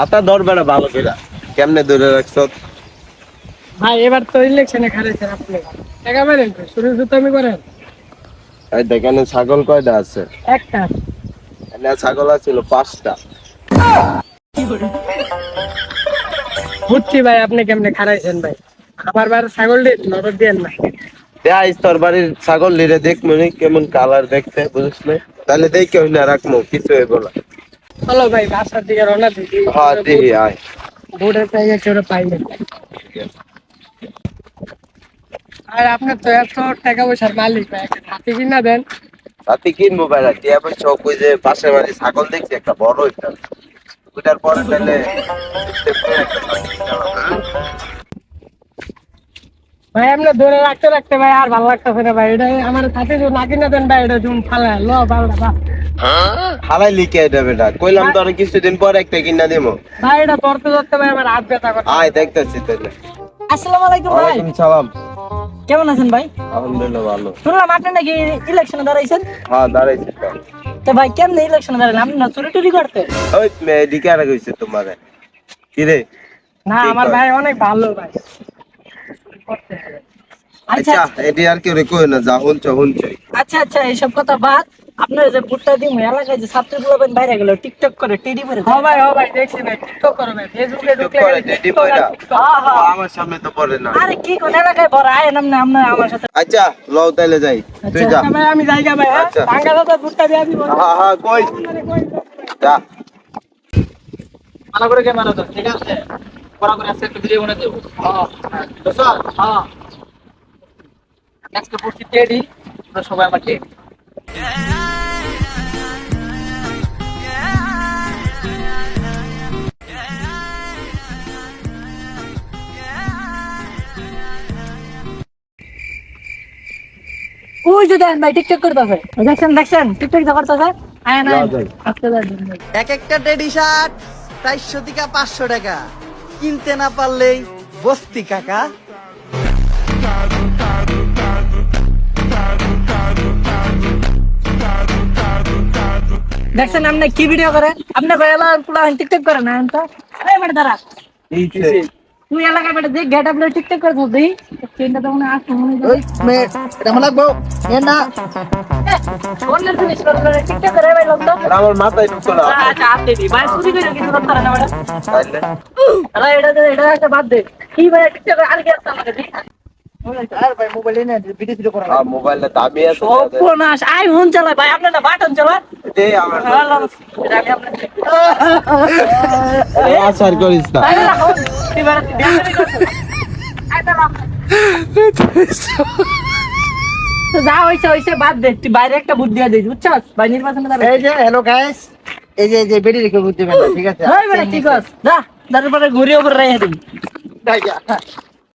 ছাতা ধরবে না ভালো করে। কেমনে ধরে রাখছো? ভাই এবার তো ইলেকশনে খারেছেন আপনি। টাকা মেরেন তো শুরু শুরু আমি করেন। এই দেখেন ছাগল কয়টা আছে? একটা। এখানে ছাগল আছিল পাঁচটা। বুঝছি ভাই আপনি কেমনে খারাইছেন ভাই? আমার বার ছাগল দিয়ে নজর দিয়ে না দেখ তোর বাড়ির ছাগল লিরে দেখ মনে কেমন কালার দেখতে বুঝিস না? তাহলে দেখে না রাখব কিছু হইব না। চলো ভাই বাসার দিকে রওনা দিদি হ্যাঁ দেখি আয়। বোর্ডের ওরা পাইনি আর আপনার তো এত টাকা পয়সার মালিক ভাই একটা হাতি কিনা দেন। কিনবো পয়সা ওই যে পাশের বাড়ি ছাগল দেখছি একটা বড় একটা। ওইটার পরে তাহলে ভাই আপনি ধরে রাখতে রাখতে ভাই আর ভালো লাগতেছে না ভাই এটা আমার সাথে না কিনা দেন ভাই এটা জুন ফালা লো বা হালাই লিখে এটা বেটা কইলাম তো আর কিছুদিন পর একটা কিনা দেবো ভাই এটা ধরতে ধরতে ভাই আমার হাত ব্যথা করে আয় দেখতেছি তাহলে। আসসালামু আলাইকুম ভাই। ওয়ালাইকুম সালাম। কেমন আছেন ভাই? আলহামদুলিল্লাহ ভালো। শুনলাম আপনি নাকি ইলেকশনে দাঁড়াইছেন? হ্যাঁ দাঁড়াইছি তো। তো ভাই কেমনে ইলেকশনে দাঁড়ালেন আপনি না চুরি টুরি করতে? ওই এদিকে আর কইছে তোমারে। কি রে? না আমার ভাই অনেক ভালো ভাই। আচ্ছা আচ্ছা এটি আর কেউ রে কই না যা হুনছ আচ্ছা আচ্ছা এইসব কথা বাদ। আপনার যে ভুট্টা দিম এলাকায় যে ছাত্র বাইরে গেল টিকটক করে টিডি করে হ ভাই হ ভাই দেখছি ভাই টিকটক করো ভাই ফেসবুকে ঢুকলে টেডি। হ্যাঁ, হ্যাঁ। আমার সামনে তো পড়ে না। আরে কি কোন এলাকায় বড় আয় নাম না আপনার আমার সাথে। আচ্ছা লও তাইলে যাই। তুই যা। আচ্ছা ভাই আমি জায়গা ভাই হ্যাঁ? আচ্ছা। দাদা ভুট্টা দিয়ে দিব হ্যাঁ হ্যাঁ কই? যা। মানা করে কে মানা তো ঠিক আছে? করে আজকে একটা ভিডিও বানাই দেবো। হ্যাঁ। স্যার হ্যাঁ। নেক্সট পড়ছি টেডি তোমরা সবাই আমার টেডি ওই যে দেন ভাই টিকটক করতেছে দেখছেন দেখছেন টিকটক যে করতেছে আয় না এক একটা টেডি শার্ট চারশো থেকে পাঁচশো টাকা। কিনতে না পারলেই বস্তি কাকা। দেখছেন আপনি কি ভিডিও করেন? আপনি টিকটক করেন না তো এই বেটা দাঁড়া। তুই এলাকায় বেটা দেখ গেট আপলে টিকটক করছিস দেই চিন্তা তো মনে আসছে মনে ওই মেয়ে এটা আমার লাগবো? এ না। অন্যের জিনিস করে টিকটক করে ভাই লোক তো আর আমার মাথায় ঢুকতো না। আচ্ছা আসতে দি ভাই চুরি করে কিছু করতে পারে না বেটা। তাইলে? আরে এটা দে, এটা একটা বাদ দে। কি ভাই টিকটক করে আর কি আসতে আমাকে দি আর ভাই মোবাইল এনে ভিডিও ভিডিও করা হ্যাঁ মোবাইলটা দাবি আছে সর্বনাশ আইফোন চালায় ভাই আপনার না বাটন চালায় দে আমার এটা আমি আপনার আসার করিস না। যা হইছে হইছে বাদ দে। তুই বাইরে একটা বুদ্ধি দিয়ে দিস বুঝছস? ভাই নির্বাচনে দাঁড়া। এই যে হ্যালো গাইস এই যে এই যে রেখে বুদ্ধি ঠিক আছে? বেটা ঠিক আছে যা তারপরে ঘুরে উপরে রেখে দিবি। যাই যা।